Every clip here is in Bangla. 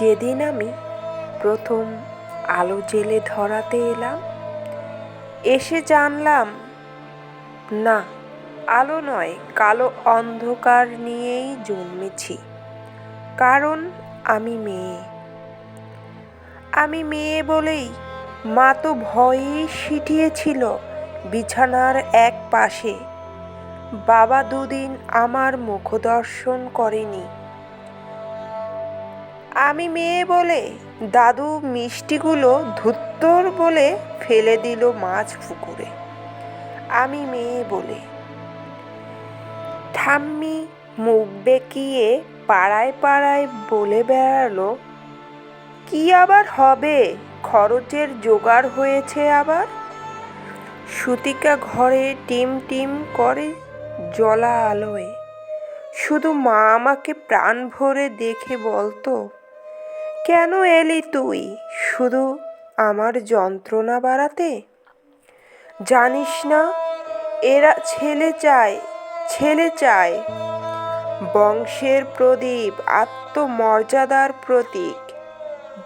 যেদিন আমি প্রথম আলো জেলে ধরাতে এলাম, এসে জানলাম, না, আলো নয়, কালো অন্ধকার নিয়েই জন্মেছি। কারণ আমি মেয়ে। আমি মেয়ে বলেই মা তো ভয়েই সিটিয়েছিল বিছানার এক পাশে। বাবা দুদিন আমার মুখদর্শন করেনি। আমি মেয়ে বলে দাদু মিষ্টিগুলো ধুত্তর বলে ফেলে দিল মাছ পুকুরে। আমি মেয়ে বলে। ঠাম্মি মুখ বেঁকিয়ে পাড়ায় পাড়ায় বলে বেড়ালো, কি আবার হবে? খরচের জোগাড় হয়েছে আবার? সুতিকা ঘরে টিম টিম করে জলা আলোয় শুধু মা আমাকে প্রাণ ভরে দেখে বলতো কেন এলি তুই? শুধু আমার যন্ত্রণা বাড়াতে? জানিস না, এরা ছেলে চায় ছেলে চায়। বংশের প্রদীপ, আত্মমর্যাদার প্রতীক।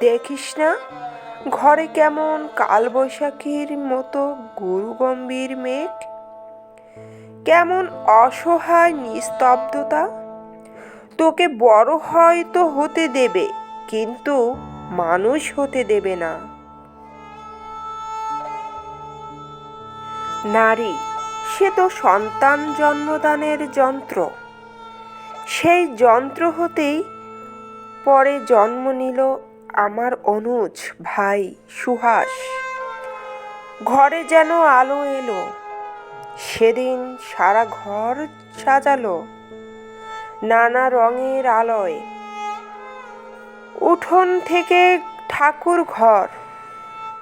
দেখিস না, ঘরে কেমন কালবৈশাখীর মতো গুরুগম্ভীর মেঘ? কেমন অসহায় নিস্তব্ধতা? তোকে বড় হয়তো হতে দেবে। কিন্তু মানুষ হতে দেবে না। নারী, সে তো সন্তান জন্মদানের যন্ত্র। সেই যন্ত্র হতেই পরে জন্ম নিল আমার অনুজ ভাই সুহাস। ঘরে যেন আলো এলো, সেদিন সারা ঘর সাজালো। নানা রঙের আলোয় উঠোন থেকে ঠাকুর ঘর,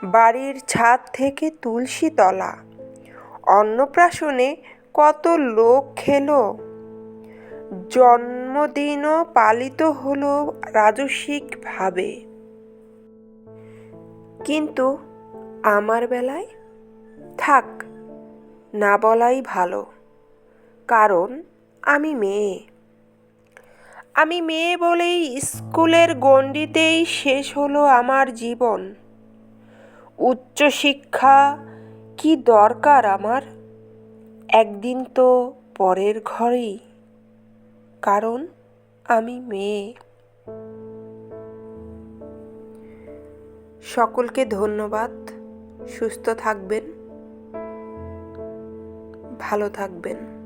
বাড়ির ছাদ থেকে তুলসী তলা, অন্নপ্রাশনে কত লোক খেলো। জন্মদিনও পালিত হলো রাজসিকভাবে। কিন্তু আমার বেলায়? থাক, না বলাই ভালো, কারণ আমি মেয়ে। আমি মেয়ে বলেই স্কুলের গণ্ডিতেই শেষ হলো আমার জীবন। উচ্চশিক্ষা কি দরকার আমার? একদিন তো পরের ঘরেই, কারণ আমি মেয়ে। সকলকে ধন্যবাদ, সুস্থ থাকবেন, ভালো থাকবেন।